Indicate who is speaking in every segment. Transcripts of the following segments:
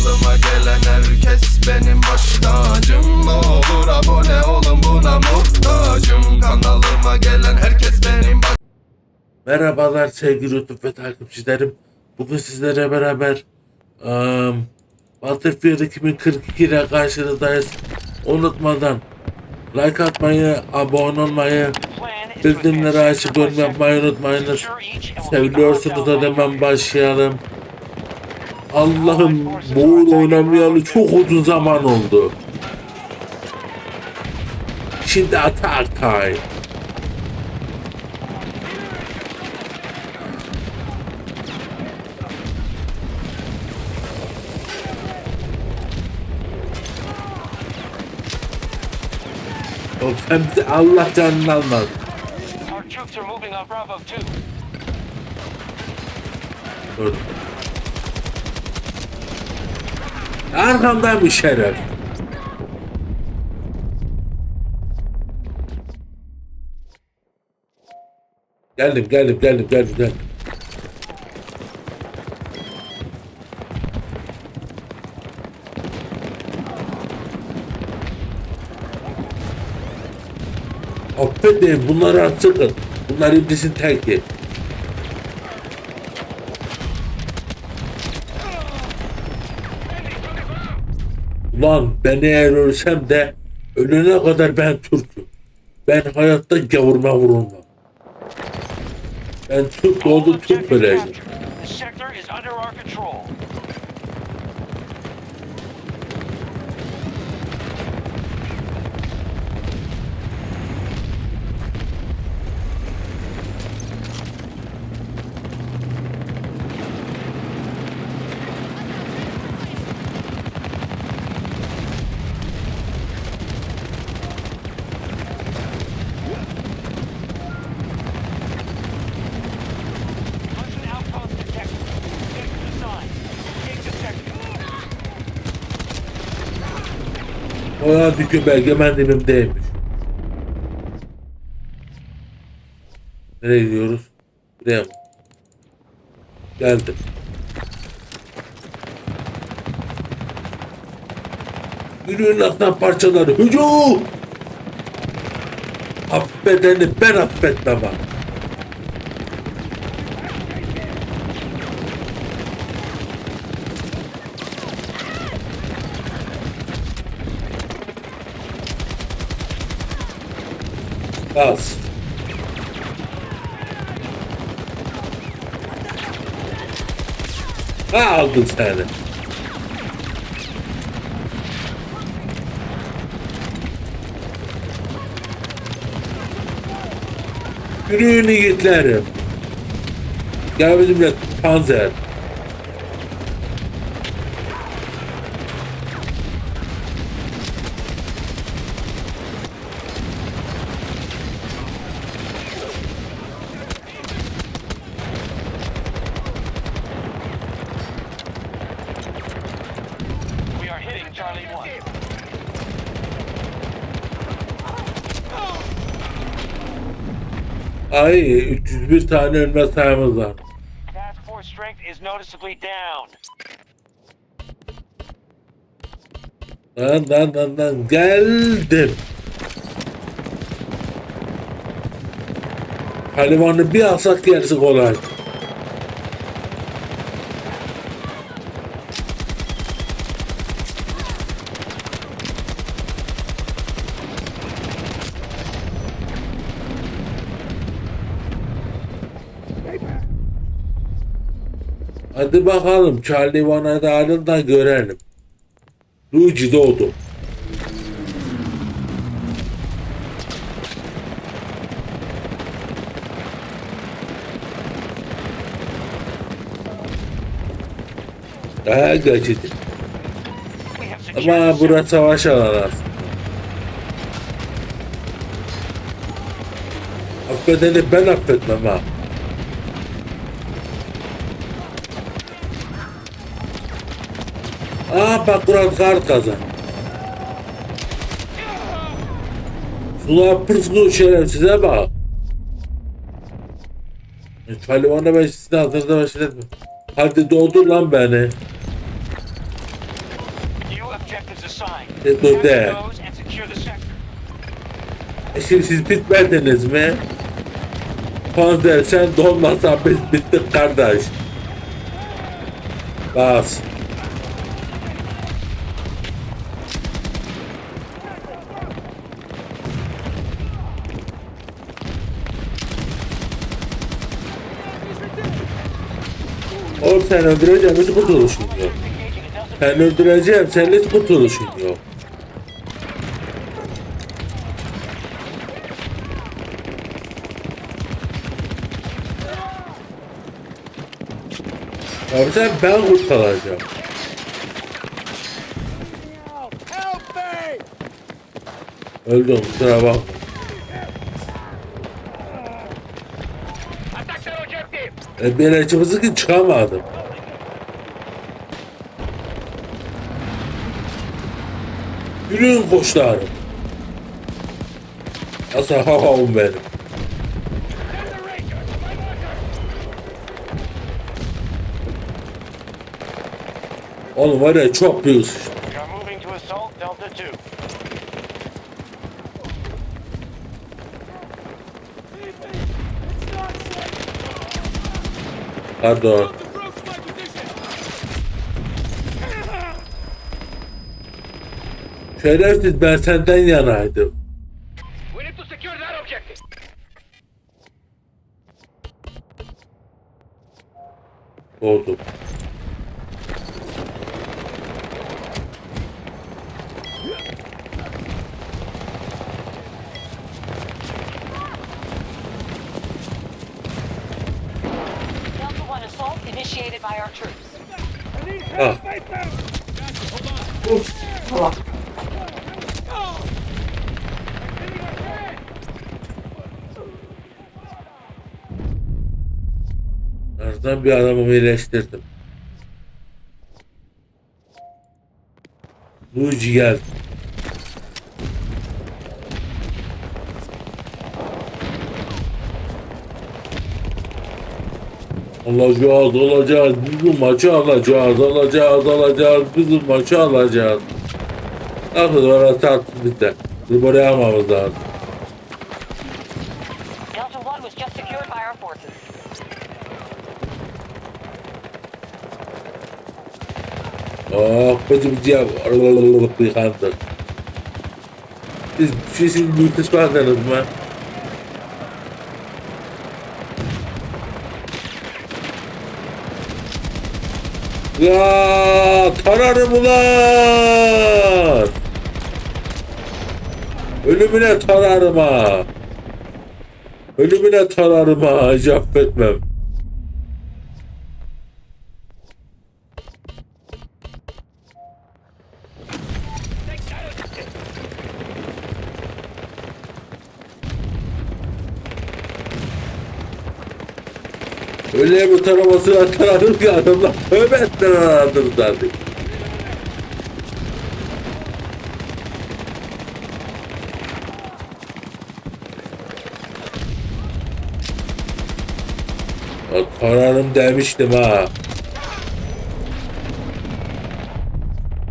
Speaker 1: Kanalıma gelen herkes benim baş tacım olur abone olun buna muhtacım Kanalıma gelen herkes benim baş
Speaker 2: Merhabalar sevgili YouTube ve takipçilerim. Bugün sizlere beraber um, Battlefield 2042 ile karşınızdayız. Unutmadan like atmayı, abone olmayı, bildirimleri açıp yorum yapmayı unutmayınız. Seviyorsunuz da hemen başlayalım. Allah'ım bu oyun oynamayalı çok uzun zaman oldu. Şimdi atak time. Sen bizi Allah canını almaz.
Speaker 3: Our troops are moving on Bravo 2.
Speaker 2: Bir şeref. Geldim geldim geldim geldim geldim. Affedin bunları atın. Bunlar iblisin teki. Ulan ben eğer ölsem de ölene kadar ben Türk'üm. Ben hayatta gavurma vurulmam. Ben Türk oldu Türk öleceğim. O halbuki belgemen dilimdeymiş. Nereye gidiyoruz? Buraya mı? Geldim. Yürüyün aslan parçaları. Hücum! Affedeni ben affetmem ha. Gaz. Ha aldım seni. Yürüyün yiğitlerim. Gel bizimle panzer.
Speaker 3: We are hitting Charlie 1.
Speaker 2: Ay 301 tane ölme sayımız var.
Speaker 3: Task force strength is noticeably down.
Speaker 2: Lan lan lan lan geldim. Halivanı bir alsak gerisi kolay. Hadi bakalım Charlie Van Adal'ın da görelim. Luigi doğdu. Daha geçidi. Ama burası savaş alanı. Affedeni ben affetmem ha. Aa bak Kur'an kart kazan. Sula pırsıklı şerefsize bak. Talibana ben sizi hazırda başlatma. Hadi doldur lan beni.
Speaker 3: secure the sector.
Speaker 2: E Şimdi siz bitmediniz mi? Panzer sen dolmasan biz bittik kardeş. Bas. Oğlum sen öldüreceğim hiç kurtuluşun yok. Ben öldüreceğim sen hiç kurtuluşun yok. Abi sen ben kurtaracağım. Öldüm kusura bakma. E, ben açımızı ki çıkamadım. Yürüyün koçlarım. Nasıl havamım benim. Oğlum var ya çok büyük sıçtı.
Speaker 3: We are moving to assault Delta 2.
Speaker 2: Pardon. Şerefsiz ben senden yanaydım.
Speaker 3: We
Speaker 2: Ah. Nereden bir adamı iyileştirdim. Luigi gel. Alacağız, alacağız, bizim maçı alacağız, alacağız, alacağız, bizim maçı alacağız. Bakın orası tatlı bitti. Biz buraya almamız lazım. Oh, bıcı bıcı yap. Siz, siz, siz büyük kısmadınız mı? Ya tararım ulan! Ölümüne tararım ha! Ölümüne tararım ha! Hiç affetmem. Öyle bir taramasına tararım ki adamlar tövbe ettiler aradınız artık. Ya Tararım demiştim ha.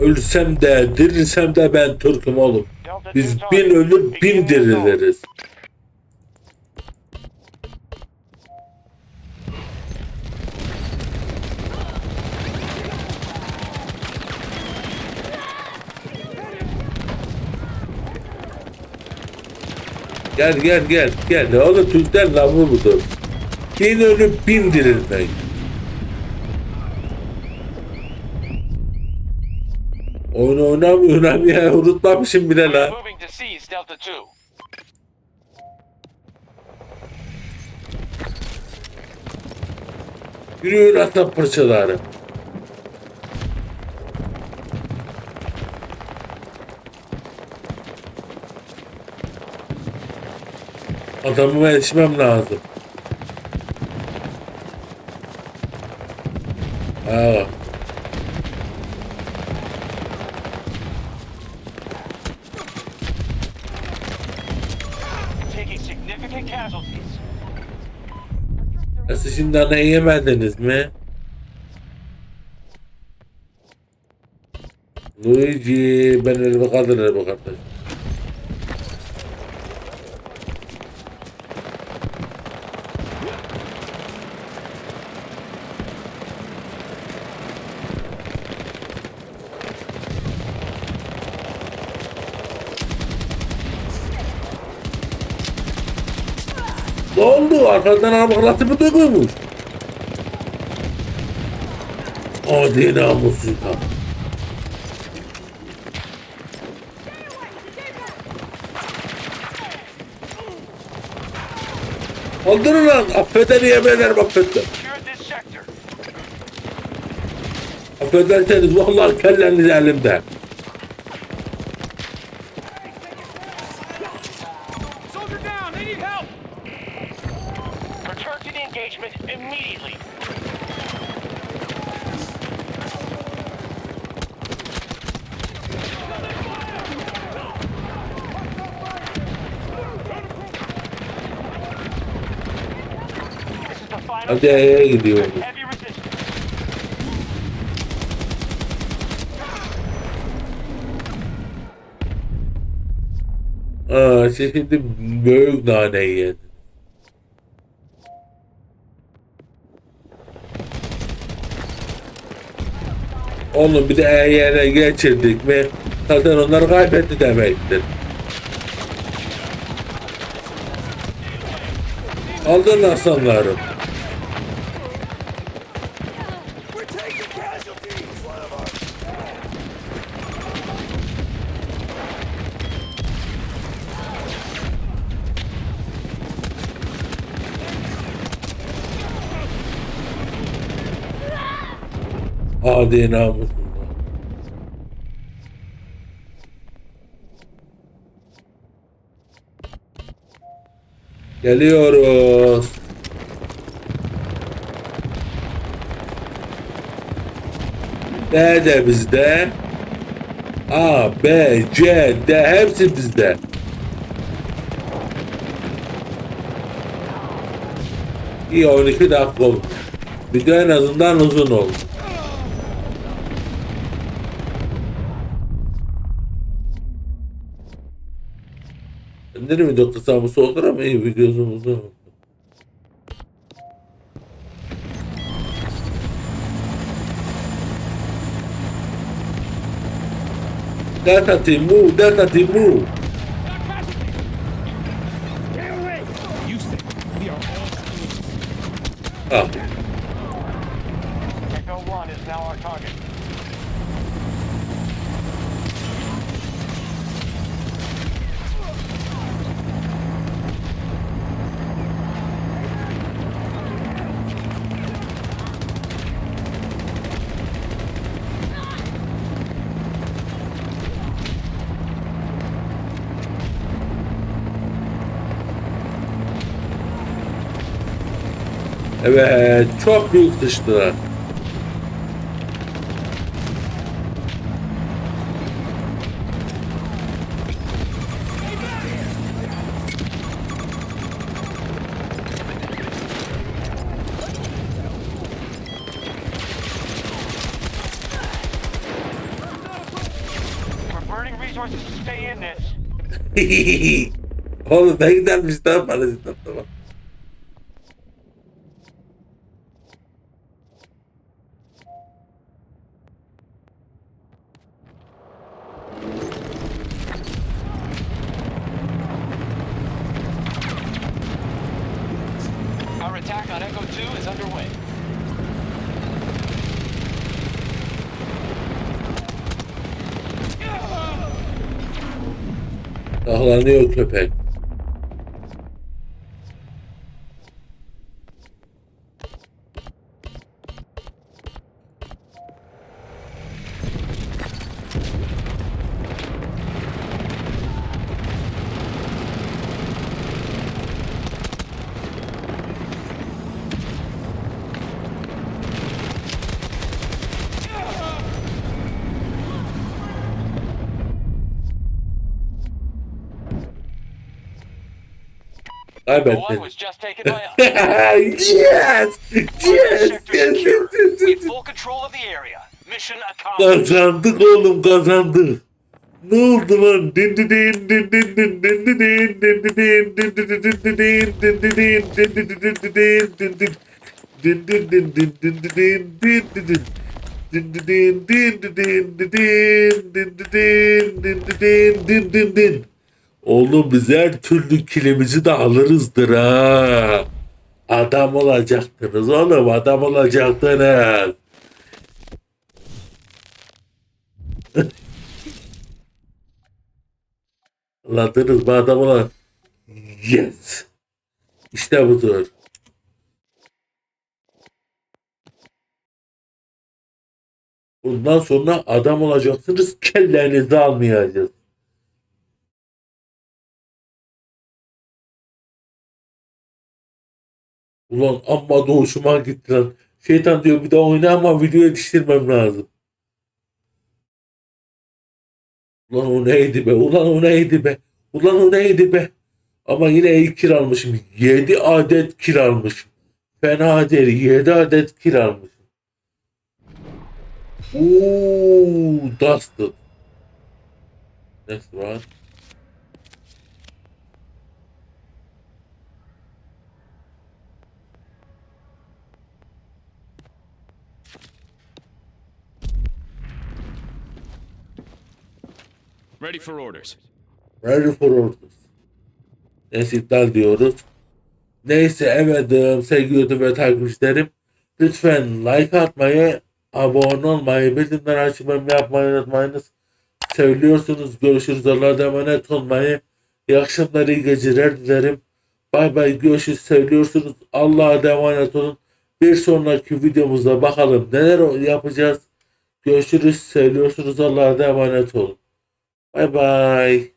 Speaker 2: Ölsem de dirilsem de ben Türk'üm oğlum. Biz
Speaker 3: 2
Speaker 2: bin ölür bin diriliriz. Gel gel gel gel. Oğlum Türkler lafı budur. Bin ölüp bin dirilmek. Oyunu oynamıyorum ya unutmamışım bile la.
Speaker 3: moving to seize Delta 2.
Speaker 2: Yürüyün aslan parçaları. Adamıma yetişmem lazım. Aa. Nasıl şimdi ana yemediniz mi? Luigi ben elimi kaldırırım Ne oldu? Arkadan arbalatı mı dökülmüş? Adi namussuzlar. Kaldırın lan. Affeder yemeler affeder.
Speaker 3: This sector.
Speaker 2: Affederseniz vallahi kelleniz elimde. Hadi gidiyorum. Aa, siz şimdi büyük nane yedin. Oğlum bir de E'ye geçirdik mi zaten onlar kaybetti demektir. Aldın aslanlarım. Adi namussuzlar. Geliyoruz. D de bizde. A, B, C, D hepsi bizde. İyi 12 dakika oldu. Video en azından uzun oldu. Benim video kısamı olur ama iyi uzun oldu. Delta team move, Delta team move. Ah,
Speaker 3: Echo 1 is now our target.
Speaker 2: Evet çok büyük dıştılar. Oğlum ne gidermiş lan parazitler tamam.
Speaker 3: Our attack on Echo 2 is underway.
Speaker 2: Saklanıyor köpek.
Speaker 3: I bet.
Speaker 2: yes! Yes! yes! kazandık oğlum kazandık. Ne oldu lan? din din din din din din din din din din din din din din din din din Oğlum biz her türlü kilimizi de alırızdır ha. Adam olacaktınız oğlum adam olacaktınız. Anladınız mı adam olan? Yes. İşte budur. Bundan sonra adam olacaksınız, kellerinizi almayacağız. Ulan amma da hoşuma gitti lan. Şeytan diyor bir daha oyna ama video yetiştirmem lazım. Ulan o neydi be? Ulan o neydi be? Ulan o neydi be? Ama yine iyi kiralmışım. 7 adet kiralmışım. Fena değil. 7 adet kiralmışım. Ooh, dusted. Next one.
Speaker 4: Ready for orders.
Speaker 2: Ready for orders. İptal diyoruz. Neyse evet e, sevgili ve takipçilerim. Lütfen like atmayı, abone olmayı, bildirimleri açmayı yapmayı unutmayınız. Seviyorsunuz. Görüşürüz. Allah'a emanet olmayı. İyi akşamlar, iyi geceler dilerim. Bay bay görüşürüz. Seviyorsunuz. Allah'a emanet olun. Bir sonraki videomuzda bakalım neler yapacağız. Görüşürüz. Seviyorsunuz. Allah'a emanet olun. Bye bye.